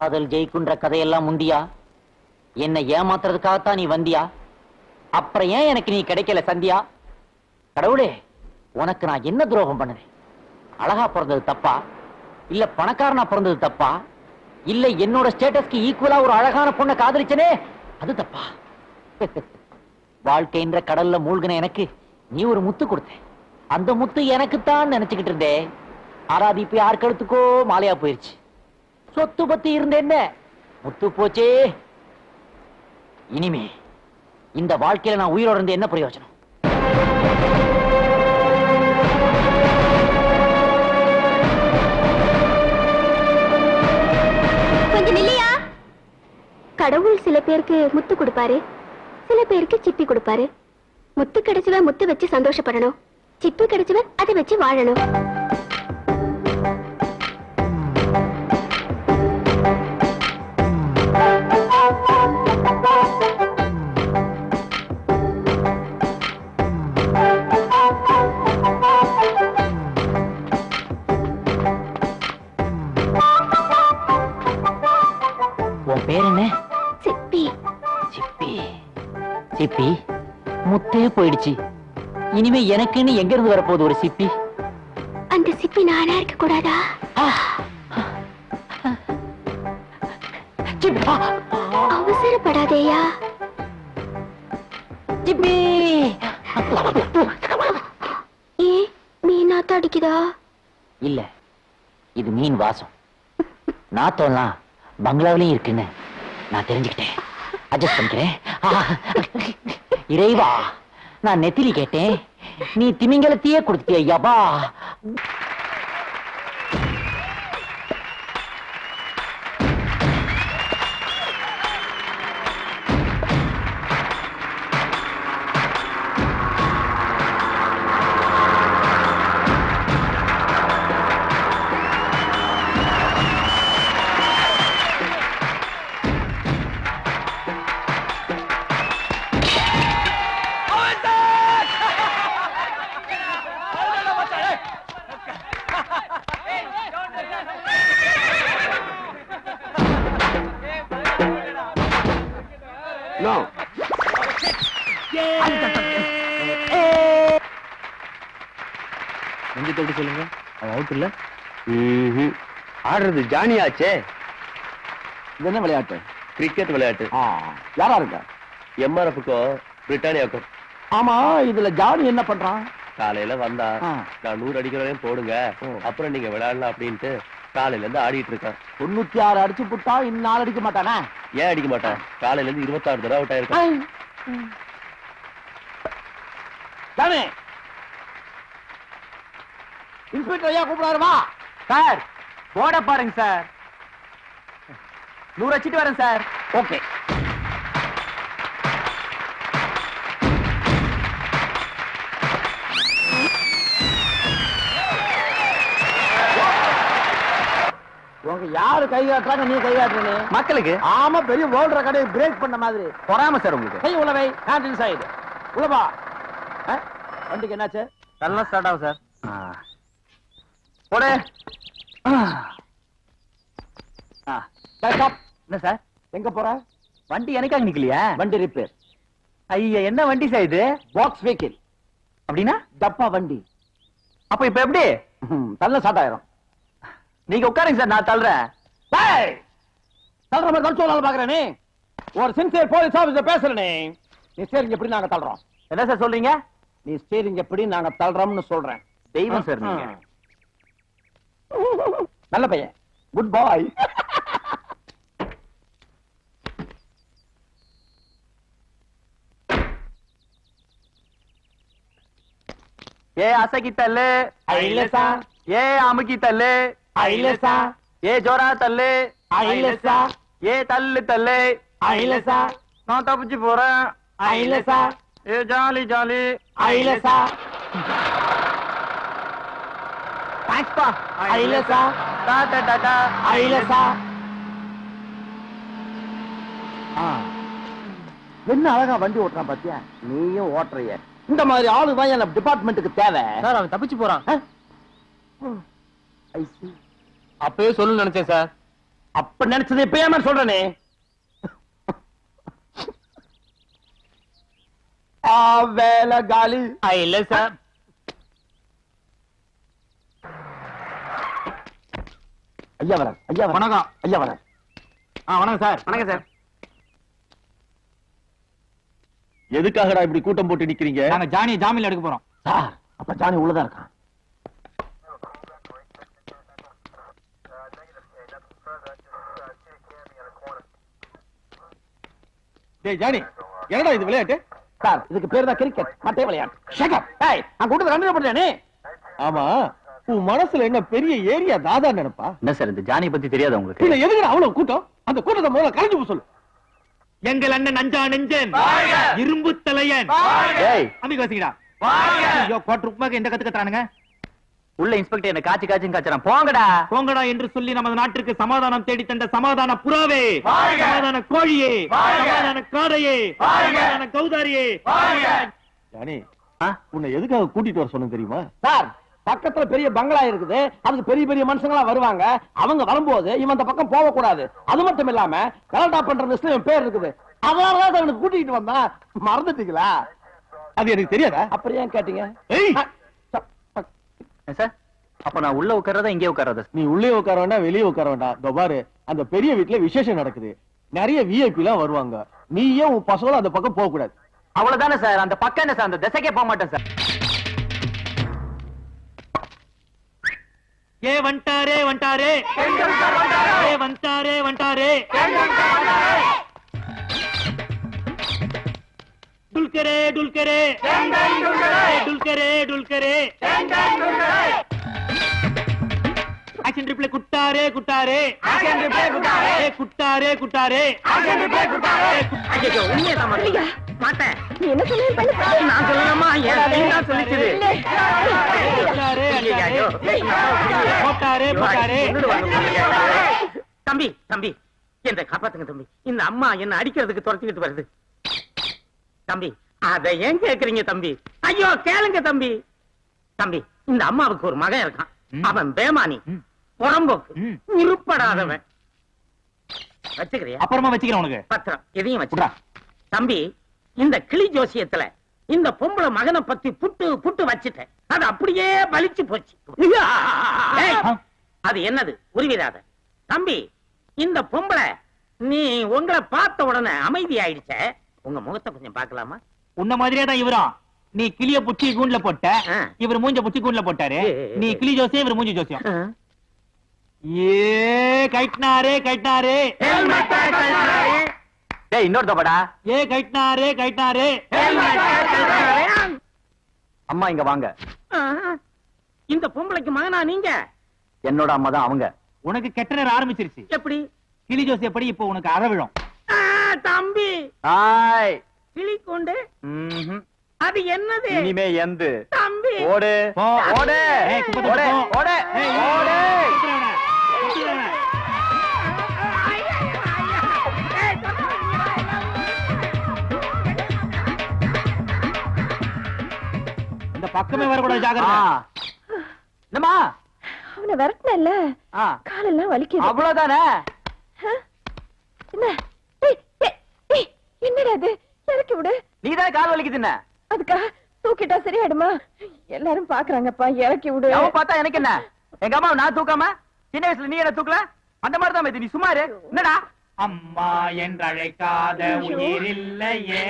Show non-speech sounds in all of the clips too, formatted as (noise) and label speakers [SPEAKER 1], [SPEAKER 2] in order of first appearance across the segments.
[SPEAKER 1] காதல் ஜெயிக்குன்ற கதையெல்லாம் முந்தியா என்னை ஏமாத்துறதுக்காகத்தான் நீ வந்தியா? அப்புறம் ஏன் எனக்கு நீ கிடைக்கல சந்தியா? கடவுளே உனக்கு நான் என்ன துரோகம் பண்ணுவேன்? அழகா பிறந்தது தப்பா? இல்ல பணக்காரனா பிறந்தது தப்பா? இல்ல என்னோட ஸ்டேட்டஸ்க்கு ஈக்குவலா ஒரு அழகான பொண்ணை காதலிச்சனே? அது தப்பா? (laughs) வாழ்க்கைன்ற கடல்ல மூழ்கின எனக்கு நீ ஒரு முத்து கொடுத்த அந்த முத்து எனக்குத்தான் நினைச்சுக்கிட்டு இருந்தே. ஆனா அது இப்ப யார் கழுத்துக்கோ மாலையா போயிருச்சு. சொத்து பத்தி இருந்த என்ன முத்து போச்சே. இனிமே இந்த வாழ்க்கையில நான் உயிரோட இருந்து என்ன பிரயோஜனம்?
[SPEAKER 2] கொஞ்சம் கடவுள் சில பேருக்கு முத்து கொடுப்பாரு. சில பேருக்கு சிப்பி கொடுப்பாரு. முத்து கிடைச்சவன் முத்து வச்சு சந்தோஷப்படணும். சிப்பி கிடைச்சவன் அதை வச்சு வாழணும்.
[SPEAKER 1] போயிடுச்சு இனிமே எனக்குன்னு எங்க இருந்து வரப்போகுது ஒரு சிப்பி?
[SPEAKER 2] அந்த சிப்பி நானா இருக்க கூடாதா! அவசரப்படாதேயா.
[SPEAKER 1] சிப்பி.
[SPEAKER 2] ஏன் மீனாத்த அடிக்குதா?
[SPEAKER 1] இல்ல இது மீன் வாசம். நாத்தம்லாம் பங்களாவிலையும் இருக்குன்னு நான் தெரிஞ்சுக்கிட்டேன். அட்ஜஸ்ட் பண்ணிக்கிறேன்! இறைவா. நான் நெத்திலி கேட்டேன். நீ திமிங்கலத்தையே கொடுத்திய
[SPEAKER 3] யபா?
[SPEAKER 4] நெஞ்சு தொட்டு சொல்லுங்க. அவன் அவுட் இல்ல.
[SPEAKER 3] ஆடுறது ஜானியாச்சே
[SPEAKER 4] இது என்ன விளையாட்டு?
[SPEAKER 3] கிரிக்கெட் விளையாட்டு.
[SPEAKER 4] யாரா இருக்கா?
[SPEAKER 3] எம்ஆர்எஃப்க்கும் பிரிட்டானியாவுக்கும்
[SPEAKER 4] ஆமா இதுல ஜானி என்ன பண்றான்?
[SPEAKER 3] காலையில வந்தா. நான் நூறு அடிக்கிறவரையும் போடுங்க. அப்புறம் நீங்க விளையாடலாம் அப்படின்ட்டு காலையில இருந்து ஆடிட்டு இருக்கேன்.
[SPEAKER 4] தொண்ணூத்தி ஆறு அடிச்சு புட்டா இன்னும் நாலு அடிக்க மாட்டானா?
[SPEAKER 3] ஏன் அடிக்க மாட்டேன்? காலையில இருந்து இருபத்தாறு தடவை அவுட் ஆயிருக்கேன்.
[SPEAKER 4] ஜானி இன்ஸ்பெக்டர் ஐயா கூப்பிடாரு வா.
[SPEAKER 1] சார் போட பாருங்க சார். நூறு வச்சுட்டு வரேன் சார்.
[SPEAKER 4] ஓகே. யாரு கை காட்டுறாங்க நீ கை காட்டுறீங்க
[SPEAKER 1] மக்களுக்கு?
[SPEAKER 4] ஆமா பெரிய வேர்ல்ட் கடையை பிரேக் பண்ண மாதிரி.
[SPEAKER 1] பொறாம சார் உங்களுக்கு.
[SPEAKER 4] கை உள்ளவை ஹேண்ட் இன்சைடு உள்ளவா? வண்டிக்கு என்னாச்சு?
[SPEAKER 1] நல்லா ஸ்டார்ட் ஆகும் சார். போடு. என்ன சார்?
[SPEAKER 4] எங்க போற?
[SPEAKER 1] வண்டி எனக்காக நிக்கலையா?
[SPEAKER 4] வண்டி ரிப்பேர்
[SPEAKER 1] ஐயா என்ன வண்டி சார் இது?
[SPEAKER 4] பாக்ஸ் வெஹிக்கிள்
[SPEAKER 1] அப்படின்னா?
[SPEAKER 4] டப்பா வண்டி.
[SPEAKER 1] அப்ப இப்ப எப்படி?
[SPEAKER 4] தள்ள ஸ்டார்ட் ஆயிரும்.
[SPEAKER 1] நீங்க உட்காருங்க சார் நான் தள்ளுறேன்.
[SPEAKER 4] தள்ளுற மாதிரி தள்ளு சொல்லலாம் பாக்குறேன் நீ. ஒரு சின்சியர் போலீஸ் ஆபீசர் பேசுறேனே. நீ ஸ்டேரிங் எப்படி நாங்க தள்ளுறோம்?
[SPEAKER 1] என்ன சார் சொல்றீங்க?
[SPEAKER 4] நீ ஸ்டேரிங் எப்படி நாங்க தள்ளுறோம்னு சொல்றேன்.
[SPEAKER 1] தெய்வம் சார் நீங்க.
[SPEAKER 4] நல்ல பையன். குட் பாய்
[SPEAKER 1] ஏ அசகி
[SPEAKER 4] ஐலசா
[SPEAKER 1] ஏ அமுக்கி தள்ளு.
[SPEAKER 4] ஐலசா
[SPEAKER 1] ஏ ஜோரா தள்ளு.
[SPEAKER 4] ஐலசா
[SPEAKER 1] ஏ தள்ளு தள்ளு.
[SPEAKER 4] ஐலசா
[SPEAKER 1] நான் தப்பிச்சு போறேன்.
[SPEAKER 4] ஐலசா
[SPEAKER 1] ஏ ஜாலி ஜாலி.
[SPEAKER 4] ஐலசா
[SPEAKER 1] தேங்க்ஸ்பா
[SPEAKER 4] ஐலசா
[SPEAKER 1] டாடா டாடா
[SPEAKER 4] ஐலசா என்ன அழகா வண்டி ஓட்டுறான் பாத்தியா? நீயும் ஓட்டுறிய. இந்த மாதிரி ஆளு தான் என் டிபார்ட்மெண்ட்டுக்கு தேவை?
[SPEAKER 1] சார் அவன் தப்பிச்சு போறான்.
[SPEAKER 4] ஐ see.
[SPEAKER 1] அப்பவே சொல்லு நினைச்சேன் சார்.
[SPEAKER 4] அப்ப நினைச்சது இப்ப ஏன் சொல்றனே. ஆ வேலை காலி.
[SPEAKER 5] இல்ல சார்.
[SPEAKER 4] ஐயா வர ஐயா
[SPEAKER 5] வணக்கம்.
[SPEAKER 4] ஐயா வர
[SPEAKER 5] ஆ வணக்கம் சார். வணக்கம் சார்.
[SPEAKER 6] எதுக்காகடா இப்படி கூட்டம் போட்டு நிக்கிறீங்க?
[SPEAKER 5] நாங்க ஜானி ஜாமீன் எடுக்க போறோம்.
[SPEAKER 4] சார் அப்ப ஜானி உள்ளதா இருக்கான்.
[SPEAKER 6] டேய் ஜானி என்னடா இது விளையாட்டு?
[SPEAKER 4] சார் இதுக்கு பேர் தான் கிரிக்கெட் மட்டே விளையாட்டு. ஷேகர் ஏய் நான் கூட்டத்தை கண்டினியூ பண்றேனே
[SPEAKER 6] ஆமா. உன் மனசுல என்ன பெரிய ஏரியா தாதா நினைப்பா?
[SPEAKER 5] என்ன சார் இந்த ஜானி பத்தி தெரியாது உங்களுக்கு?
[SPEAKER 6] இல்ல எதுக்குடா அவ்வளவு கூட்டம்? அந்த கூட்டத்தை முதல்ல கலைஞ்சு போக சொல்லு.
[SPEAKER 7] எங்கள் அண்ணன் அஞ்சா நெஞ்சன். இரும்பு தலையன்.
[SPEAKER 5] ஏய்.
[SPEAKER 7] அமிக வசிக்கடா ஐயோ கோட்டு உப்புமாக்கு எந்த கத்து
[SPEAKER 5] உள்ள இன்ஸ்பெக்டர் என்ன காய்ச்சி காய்ச்சி காய்ச்சறான் போங்கடா.
[SPEAKER 7] போங்கடா என்று சொல்லி நமது நாட்டிற்கு சமாதானம் தேடி தந்த சமாதான புறாவே சமாதான கோழியே சமாதான காடையே சமாதான கௌதாரியே.
[SPEAKER 6] ஜானி? உன்னை எதுக்காக கூட்டிட்டு வர சொன்னேன் தெரியுமா?
[SPEAKER 4] சார் பக்கத்துல பெரிய பங்களா இருக்குது. அதுக்கு பெரிய பெரிய மனுஷங்களா வருவாங்க. அவங்க வரும்போது இவன் அந்த பக்கம் போக கூடாது அது மட்டும் இல்லாம கலண்டா பண்ற லிஸ்ட்ல இவன் பேர் இருக்குது. அதனாலதான் இதை இவனுக்கு கூட்டிட்டு வந்தான் மறந்துட்டீங்களா?
[SPEAKER 6] அது எனக்கு தெரியாதா?
[SPEAKER 4] அப்புறம் ஏன் கேட்டீங்க?
[SPEAKER 5] சார்? அப்ப நான் உள்ள உட்கார்றதா இங்கே உட்கார்றதா?
[SPEAKER 6] நீ உள்ளே உட்கார வேண்டாம் வெளியே உட்கார வேண்டாம் இதோ பாரு அந்த பெரிய வீட்டுல விசேஷம் நடக்குது. நிறைய விஐபி எல்லாம் வருவாங்க. நீயே உன் பசங்களும் அந்த பக்கம் போக கூடாது
[SPEAKER 5] அவ்வளவுதானே சார்? அந்த பக்கம் என்ன சார்? அந்த திசைக்கே போக மாட்டேன் சார்.
[SPEAKER 7] ஏ வண்டாரே வண்டாரே. ஏ வந்தாரே வண்டாரே. டுல்கரே டுல்கரே டுல்கரே டுல்கரே ஆக்ஷன் ரிப்ளே குட்டாரே குட்டாரே. ஆக்ஷன் ரிப்ளே குட்டாரே. குட்டாரே குட்டாரே. ஆக்ஷன் ரிப்ளே குட்டாரே.
[SPEAKER 5] ஐயோ உண்மையை தான் மாட்டேன்
[SPEAKER 8] நீ என்ன சொன்ன
[SPEAKER 5] நான் சொல்லலாமா என் கையும் தான் சொல்லிச்சுது.
[SPEAKER 7] குட்டாரே
[SPEAKER 5] ஐயோ.
[SPEAKER 7] போட்டாரே. போட்டாரே
[SPEAKER 5] தம்பி தம்பி என்ன காப்பாத்துங்க தம்பி. இந்த அம்மா என்ன அடிக்கிறதுக்கு துரத்திக்கிட்டு வருது. தம்பி அதை ஏன் கேக்குறீங்க தம்பி? ஐயோ கேளுங்க தம்பி. தம்பி இந்த அம்மாவுக்கு ஒரு மகன் இருக்கான். அவன் பேமானி. புறம்போக்கு. உருப்படாதவன் வச்சுக்கிறியா?
[SPEAKER 7] அப்புறமா வச்சுக்கிறேன் உனக்கு.
[SPEAKER 5] பத்திரம். இதையும் வச்சு
[SPEAKER 7] விட்றா.
[SPEAKER 5] தம்பி இந்த கிளி ஜோசியத்துல இந்த பொம்பளை மகனை பத்தி புட்டு புட்டு வச்சுட்டேன். அது அப்படியே பலிச்சு போச்சு. அது என்னது? உருவிடாத தம்பி இந்த பொம்பளை நீ உங்களை பார்த்த உடனே அமைதி ஆயிடுச்ச உங்க முகத்தை கொஞ்சம் பார்க்கலாமா?
[SPEAKER 7] உன்ன மாதிரியே தான் இவரும். நீ கிளிய புச்சி கூண்டுல போட்ட. இவர் மூஞ்ச புச்சி கூண்டுல போட்டாரு. நீ கிளி ஜோசியம் இவர் மூஞ்சி ஜோசியம். ஏ கைட்னாரே கைட்னாரே
[SPEAKER 5] டேய் இன்னொரு தப்படா
[SPEAKER 7] ஏ கைட்னாரே கைட்னாரே
[SPEAKER 5] அம்மா இங்க வாங்க. இந்த பொம்பளைக்கு மகனா நீங்க? என்னோட அம்மா தான் அவங்க.
[SPEAKER 7] உனக்கு கெட்ட நேரம் ஆரம்பிச்சிருச்சு.
[SPEAKER 5] எப்படி?
[SPEAKER 7] கிளி ஜோசிய படி இப்போ உனக்கு அற விழும்
[SPEAKER 5] ஆ, தம்பி. கிளி கொண்டு. அது என்னது?
[SPEAKER 6] இனிமே எந்து.
[SPEAKER 5] தம்பி.
[SPEAKER 6] ஓடு. ஓடு. ஓடு. ஓடு.
[SPEAKER 7] ஏய்,
[SPEAKER 6] ஓடு.
[SPEAKER 7] இந்த பக்கமே வரக்கூடாது ஜாகிரதை
[SPEAKER 5] என்னம்மா?
[SPEAKER 8] அவனை விரட்டினல்ல காலெல்லாம் வலிக்குது.
[SPEAKER 5] அவ்வளவுதானே?
[SPEAKER 8] என்ன? என்னடா அது இறக்கி விடு.
[SPEAKER 5] நீ தான் கால் வலிக்குதுன்னு?
[SPEAKER 8] அதுக்கா தூக்கிட்டா சரியாயிடுமா? எல்லாரும் பாக்குறாங்கப்பா இறக்கி விடு.
[SPEAKER 5] அவன் பார்த்தா எனக்கு என்ன? எங்க அம்மா நான் தூக்காம? சின்ன வயசுல நீ என்ன தூக்கல? அந்த மாதிரி தான் நீ சும்மாரு என்னடா?
[SPEAKER 7] அம்மா என்றழைக்காத உயிர் இல்லையே.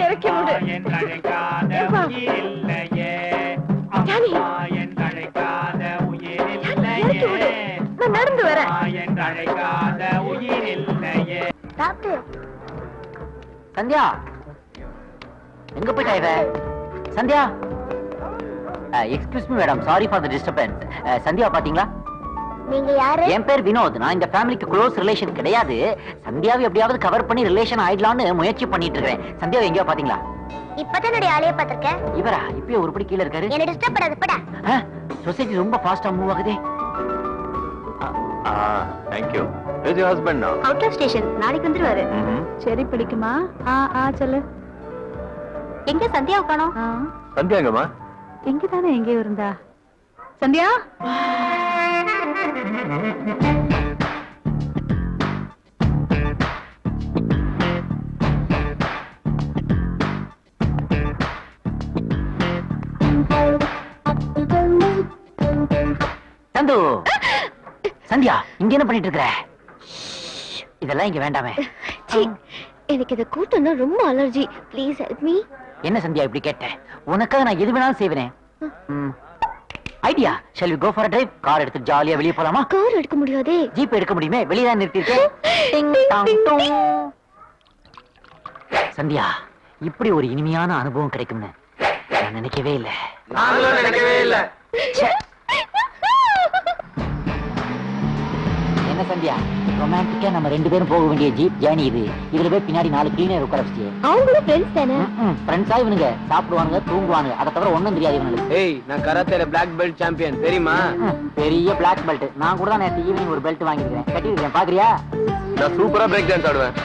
[SPEAKER 8] இறக்கி விடு.
[SPEAKER 7] என்றழைக்காத. உயிர் இல்லையே. அம்மா என்றழைக்காத உயிர் இல்லையே.
[SPEAKER 8] நான் நடந்து வரேன்.
[SPEAKER 7] அம்மா என்றழைக்காத உயிர் இல்லையே.
[SPEAKER 8] சாப்பிடு
[SPEAKER 5] சந்தியா. எங்க போயிட்டா இவ Sandhya? Excuse me madam sorry for the disturbance Sandhya பாத்தீங்களா?
[SPEAKER 8] நீங்க யாரு?
[SPEAKER 5] என் பேர் வினோத். நான் இந்த ஃபேமிலிக்கு க்ளோஸ் ரிலேஷன் கிடையாது. சந்தியாவை எப்படியாவது கவர் பண்ணி ரிலேஷன் ஆயிடலாம்னு முயற்சி பண்ணிட்டு இருக்கேன் சந்தியாவை எங்கேயோ பாத்தீங்களா?
[SPEAKER 8] இப்பதான் என்னுடைய ஆளைய பாத்திருக்கேன்
[SPEAKER 5] இவரா? இப்பயே ஒருபடி கீழ இருக்காரு.
[SPEAKER 8] என்ன டிஸ்டர்ப் பண்ணாத படா.
[SPEAKER 5] சொசைட்டி ரொம்ப ஃபாஸ்டா மூவ் ஆகுதே.
[SPEAKER 6] Thank you is your husband now
[SPEAKER 8] out of station நாளைக்கு வந்துருவாரு. சரி பிடிக்குமா? ஆ ஆ சொல்லு. எங்க சந்தியா காணோம்
[SPEAKER 6] சந்தியாங்கம்மா
[SPEAKER 8] எங்கதானே எங்கேயோ இருந்தா? சந்தியா?
[SPEAKER 1] சந்தியா இங்க என்ன பண்ணிட்டு இருக்கிற இதெல்லாம் இங்க வேண்டாமே.
[SPEAKER 2] எனக்கு இதை கூட்டம் ரொம்ப அலர்ஜி. ப்ளீஸ் ஹெல்ப் மீ
[SPEAKER 1] என்ன சந்தியா இப்படி கேட்ட? உனக்காக நான் எது வேணாலும் செய்வேனே. Idea shall we go for drive car எடுத்து ஜாலியா வெளிய போலாமா?
[SPEAKER 2] கார் எடுக்க முடியாதே.
[SPEAKER 1] ஜீப் எடுக்க முடியுமே? வெளியே தான் (laughs) டாங் டோங். சந்தியா இப்படி ஒரு இனிமையான அனுபவம் கிடைக்கும்னு நான் நினைக்கவே இல்லை.
[SPEAKER 3] நினைக்கவே இல்ல.
[SPEAKER 1] என்ன சந்தியா ரொமான்டிக்கா நம்ம ரெண்டு பேரும் போக வேண்டிய ஜீப் ஜேர்னி இது. இதுல போய் பின்னாடி நாலு கிளீனர் உட்கார வச்சு
[SPEAKER 2] அவங்களும் ஃப்ரெண்ட்ஸ் தானே?
[SPEAKER 1] ஃப்ரெண்ட்ஸா இவனுங்க. சாப்பிடுவானுங்க தூங்குவானுங்க. அதை தவிர ஒண்ணும் தெரியாது இவனுக்கு
[SPEAKER 3] ஏய் நான் கராத்தேல பிளாக் பெல்ட் சாம்பியன் தெரியுமா?
[SPEAKER 1] பெரிய பிளாக் பெல்ட் நான் கூட தான் நேற்று ஈவினிங் ஒரு பெல்ட் வாங்கியிருக்கேன் கட்டியிருக்கேன் பாக்குறியா?
[SPEAKER 3] நான் சூப்பரா பிரேக் டான்ஸ் ஆடுவேன்.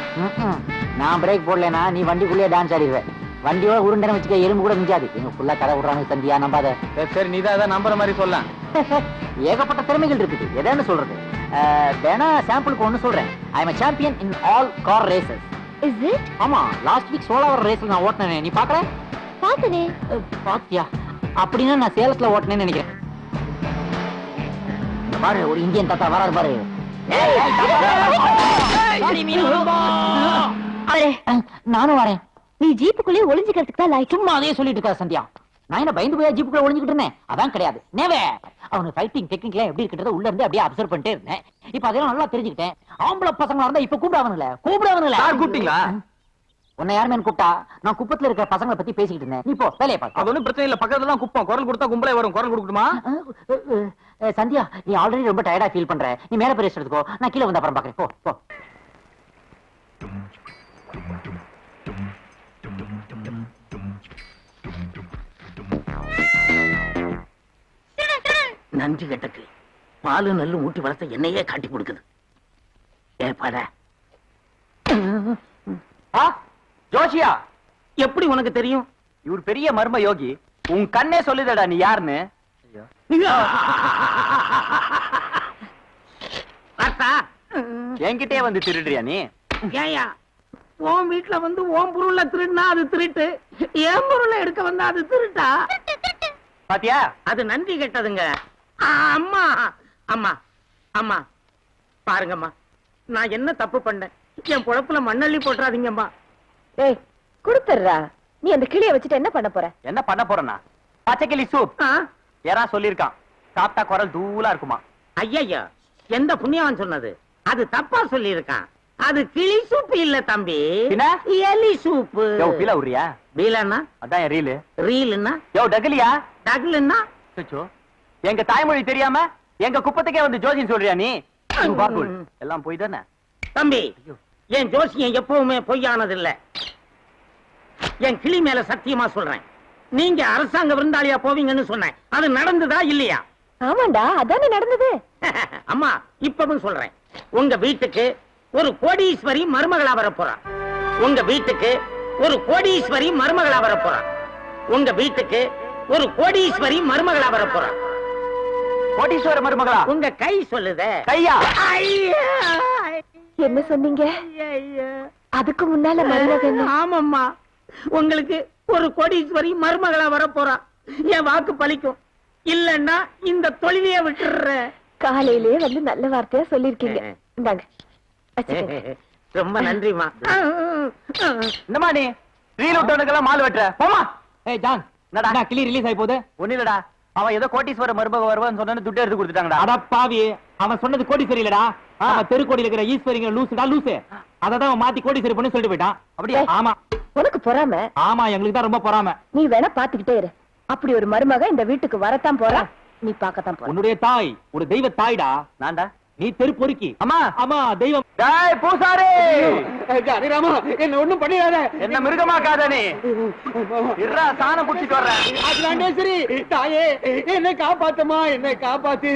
[SPEAKER 1] நான் பிரேக் போடலைன்னா நீ வண்டிக்குள்ளேயே டான்ஸ் ஆடிடுவேன் வண்டியோட உருண்டனை வச்சுக்க எலும்பு கூட மிஞ்சாது. இவங்க ஃபுல்லா கதை விடுறாங்க சந்தியா நம்பாத.
[SPEAKER 3] சரி நீ தான் நம்புற மாதிரி சொல்லலாம் (laughs)
[SPEAKER 1] ஏகப்பட்ட திறமைகள் இருக்குது. எதான்னு சொல்றது? வேணா சாம்பிளுக்கு ஒண்ணு சொல்றேன். I am champion in all car races
[SPEAKER 2] is it
[SPEAKER 1] ஆமா லாஸ்ட் வீக் சோலாவர் ரேஸ்ல நான் ஓட்டினேன். நீ பாக்குற?
[SPEAKER 2] பாத்தனே.
[SPEAKER 1] பாத்தியா? அப்படின்னா நான் சேலத்துல ஓட்டினேன்னு நினைக்கிறேன். பாரு ஒரு இந்தியன் தாத்தா வராரு பாரு. நானும் வரேன்.
[SPEAKER 2] நீ ஜீப்புக்குள்ளே ஒளிஞ்சுக்கிறதுக்கு தான் லாய்க்கு
[SPEAKER 1] சும்மா அதே சொல்லிட்டு இருக்கா சந்தியா. நான் என்ன பயந்து போய் ஜீப்புக்குள்ள ஒளிஞ்சுக்கிட்டு இருந்தேன்? அதான் கிடையாது. நேவே அவனுக்கு ஃபைட்டிங் டெக்னிக்லாம் எப்படி இருக்கிறத உள்ள இருந்து அப்படியே அப்சர்வ் பண்ணிட்டே இருந்தேன். இப்ப அதெல்லாம் நல்லா தெரிஞ்சுக்கிட்டேன். ஆம்பளை பசங்களா இருந்தா இப்ப கூப்பிடாவனுல கூப்பிடாவனுல
[SPEAKER 3] யார் கூப்பிட்டீங்களா?
[SPEAKER 1] உன்னை யாருமே கூப்பிட்டா? நான் குப்பத்துல இருக்கிற பசங்களை பத்தி பேசிக்கிட்டு இருந்தேன். நீ போ வேலையை பாரு.
[SPEAKER 3] அது ஒண்ணும் பிரச்சனை இல்ல. பக்கத்துல குப்பம். குரல் கொடுத்தா கும்பலே வரும். குரல் கொடுக்கணுமா
[SPEAKER 1] சந்தியா நீ ஆல்ரெடி ரொம்ப டயர்டா ஃபீல் பண்ற. நீ மேல போய் எடுத்துக்கோ. நான் கீழே வந்து அப்புறம் பாக்குறேன் போ போ.
[SPEAKER 5] நன்றி கெட்டக்கு. பாலு நல்லு ஊட்டி வளர்த்த என்னையே காட்டி கொடுக்குது. ஏப்பாட
[SPEAKER 3] ஆ ஜோஷியா.
[SPEAKER 5] எப்படி உனக்கு தெரியும்?
[SPEAKER 3] இவர் பெரிய மர்ம யோகி. உன் கண்ணே சொல்லுதடா நீ யாருன்னு?
[SPEAKER 5] பார்த்தா
[SPEAKER 3] என்கிட்டயே வந்து திருடுறியா நீ?
[SPEAKER 5] ஏயா உன் வீட்டுல வந்து உன் பொருள்ல திருடினா அது திருட்டு. என் பொருளை எடுக்க வந்தா அது திருட்டா?
[SPEAKER 3] பாத்தியா?
[SPEAKER 5] அது நன்றி கெட்டதுங்க. அம்மா. அம்மா அம்மா. பாருங்கம்மா நான் என்ன தப்பு பண்ணேன்? என் பொழப்புல மண்ணள்ளி போட்டுறாதீங்கம்மா.
[SPEAKER 8] ஏய் குடுத்துடுறா. நீ அந்த கிளிய வச்சுட்டு என்ன பண்ண போற?
[SPEAKER 3] என்ன பண்ண போறேன்னா? பச்சைக்கிளி சூப்
[SPEAKER 5] ஆ?
[SPEAKER 3] யாரா சொல்லிருக்கான் சாப்பிட்டா குரல் தூளா இருக்குமா?
[SPEAKER 5] ஐயையோ எந்த புண்ணியவன் சொன்னது? அது தப்பா சொல்லியிருக்கான். அது கிளி சூப்பு இல்ல தம்பி? எலி சூப்பு
[SPEAKER 3] யோ பீலா உரியா
[SPEAKER 5] பீலன்னா?
[SPEAKER 3] அதான் ரீலு
[SPEAKER 5] ரீலுன்னா
[SPEAKER 3] யோ டகலியா?
[SPEAKER 5] டகுலுன்னா?
[SPEAKER 3] சுச்சோ எங்க தாய்மொழி தெரியாம எங்க குப்பத்துக்கே வந்து ஜோசியம் சொல்றியா நீ. எல்லாம் போய் தானே?
[SPEAKER 5] தம்பி என் ஜோசியம் எப்பவுமே பொய்யானதில்ல. என் கிளி மேல சத்தியமா சொல்றேன். நீங்க அரசாங்க விருந்தாளியா போவீங்கன்னு சொன்னேன். அது நடந்ததா இல்லையா?
[SPEAKER 8] ஆமாண்டா அதானே நடந்தது. (laughs)
[SPEAKER 5] அம்மா இப்பவும் சொல்றேன். உங்க வீட்டுக்கு ஒரு கோடீஸ்வரி மருமகளா வரப்போறா உங்க வீட்டுக்கு ஒரு கோடீஸ்வரி மருமகளா வரப்போறா உங்க வீட்டுக்கு ஒரு கோடீஸ்வரி மருமகளா வரப்போறா
[SPEAKER 3] கோட்டீஸ்வர மருமகளா?
[SPEAKER 5] உங்க கை சொல்லுதே.
[SPEAKER 3] கையா?
[SPEAKER 5] ஐயா!
[SPEAKER 8] என்ன சொன்னீங்க?
[SPEAKER 5] ஐயா!
[SPEAKER 8] அதுக்கு முன்னால மருமகன்
[SPEAKER 5] ஆமாம்மா. உங்களுக்கு ஒரு கோடீஸ்வரி மருமகளா வரப்போறா. என் வாக்கு பலிக்கும் இல்லன்னா இந்த தொழிலையே விட்டுடுறேன்
[SPEAKER 8] காலையிலேயே வந்து நல்ல வார்த்தையா சொல்லிருக்கீங்க இந்தாங்க.
[SPEAKER 5] ரொம்ப நன்றிமா
[SPEAKER 3] என்னமா நீ? ரீல் விட்டவனுக்கெல்லாம் மால் வெட்டுற. போமா
[SPEAKER 4] ஏய் ஜான்.
[SPEAKER 3] என்னடா?
[SPEAKER 4] என்ன கிளி ரிலீஸ் ஆகி போகுது?
[SPEAKER 3] ஒண்ணு இல்லடா. அவன் ஏதோ கோட்டீஸ்வர மருமக வருவான்னு சொன்னு துட்டு எடுத்து கொடுத்துட்டாங்கடா.
[SPEAKER 4] அட பாவி அவன் சொன்னது கோடீஸ்வரி இல்லடா அவன் தெருக்கோடியில இருக்கிற ஈஸ்வரிங்க லூசுடா லூசு. அததான் அவன் மாத்தி கோடீஸ்வரி பண்ணி சொல்லிட்டு போயிட்டான்.
[SPEAKER 3] அப்படியா?
[SPEAKER 4] ஆமா.
[SPEAKER 8] உனக்கு பொறாம?
[SPEAKER 4] ஆமா எங்களுக்கு தான் ரொம்ப பொறாம.
[SPEAKER 8] நீ வேணா பாத்துக்கிட்டே இரு. அப்படி ஒரு மருமக இந்த வீட்டுக்கு வரத்தான் போறா. நீ பார்க்கத்தான் போற.
[SPEAKER 4] உன்னுடைய தாய் ஒரு தெய்வ தாய்டா.
[SPEAKER 3] நான்டா?
[SPEAKER 4] நீ தெரு பொறுக்கி.
[SPEAKER 3] அம்மா!
[SPEAKER 4] ஆமா தெய்வம்
[SPEAKER 3] டேய் பூசாரி!
[SPEAKER 4] ராமா என்ன ஒண்ணும் பண்ணிடாத.
[SPEAKER 3] என்ன மிருகமாக்காத நீ? சாணம்
[SPEAKER 4] தாயே என்னை காப்பாத்துமா என்னை காப்பாத்து.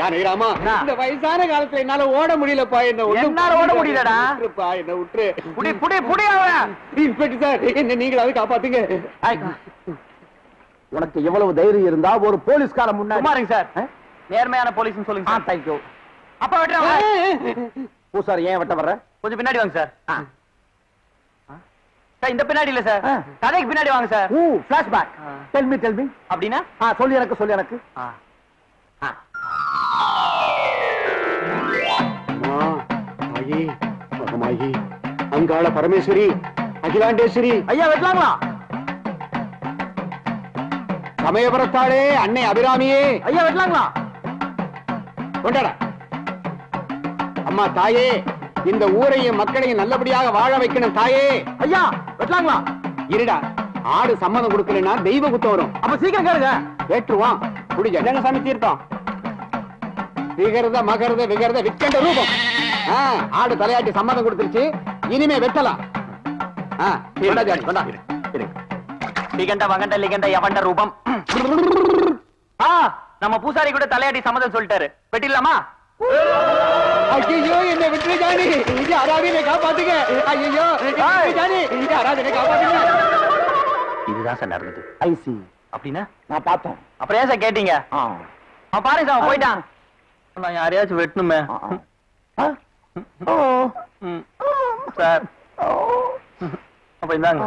[SPEAKER 4] ஜானகிராமா? இந்த வயசான காலத்துல என்னால ஓட முடியலப்பா என்ன
[SPEAKER 3] என்னால ஓட முடியலடா?
[SPEAKER 4] விட்டுருப்பா என்ன விட்டுரு.
[SPEAKER 3] புடி புடி புடி அவன்.
[SPEAKER 4] இன்ஸ்பெக்டர் சார் என்ன நீங்களாவது காப்பாத்துங்க.
[SPEAKER 3] உனக்கு எவ்வளவு தைரியம் இருந்தா ஒரு போலீஸ்கார முன்னாடி சார். நேர்மையான போலீஸ்னு சொல்லுங்க சார் தேங்க்யூ அப்ப வெட்டுறேன் பூசாரி ஏன் வெட்ட வர்ற? கொஞ்சம் பின்னாடி வாங்க சார் சார் இந்த பின்னாடி இல்ல சார் கதைக்கு பின்னாடி வாங்க சார்
[SPEAKER 4] ஊ flashback tell me tell me
[SPEAKER 3] அப்படின்னா?
[SPEAKER 4] ஆ சொல்லி எனக்கு சொல்லி எனக்கு.
[SPEAKER 9] தாயி மகமாயி. அங்காள பரமேஸ்வரி அகிலாண்டேஸ்வரி.
[SPEAKER 4] ஐயா வெட்டலாங்களா?
[SPEAKER 9] சமயபுரத்தாளே அன்னை அபிராமியே.
[SPEAKER 4] ஐயா வெட்டலாங்களா?
[SPEAKER 9] கொண்டாட. அம்மா தாயே இந்த ஊரையும் மக்களையும் நல்லபடியாக வாழ வைக்கணும் தாயே.
[SPEAKER 4] ஐயா வெட்டலாங்களா?
[SPEAKER 9] இருடா ஆடு சம்மதம் கொடுக்கலன்னா தெய்வ குத்தம் வரும்.
[SPEAKER 4] அப்ப சீக்கிரம் கேளுங்க.
[SPEAKER 9] ஏற்றுவான் குடிக்க
[SPEAKER 4] என்னங்க சாமி தீர்த்தம்?
[SPEAKER 9] விகரத மகரத விகரத விற்கண்ட ரூபம். ஆடு தலையாட்டி சம்மதம் கொடுத்துருச்சு. இனிமே வெட்டலாம். ஆ, கொண்டா ஜானி, கொண்டா.
[SPEAKER 3] லிகண்ட வகண்ட லிகண்ட யவண்ட ரூபம். ஆ நம்ம பூசாரி கூட தலையாடி சம்மதம் சொல்லிட்டாரு. வெட்டிடலாமா?
[SPEAKER 9] ஐயோ என்ன விட்டுரு ஜானி. யாராவது என்னை காப்பாத்துங்க. ஐயோ ஜானி. காப்பாத்துங்க.
[SPEAKER 3] இதுதான் சார் நடந்தது.
[SPEAKER 4] ஐசி
[SPEAKER 3] அப்படின்னா?
[SPEAKER 4] நான் பார்த்தேன்.
[SPEAKER 3] அப்புறம் ஏன் சார் கேட்டீங்க. அவன் பாருங்க சார் போயிட்டான். நான் யாரையாச்சும் வெட்டணுமே. சார். அப்ப இந்தாங்க.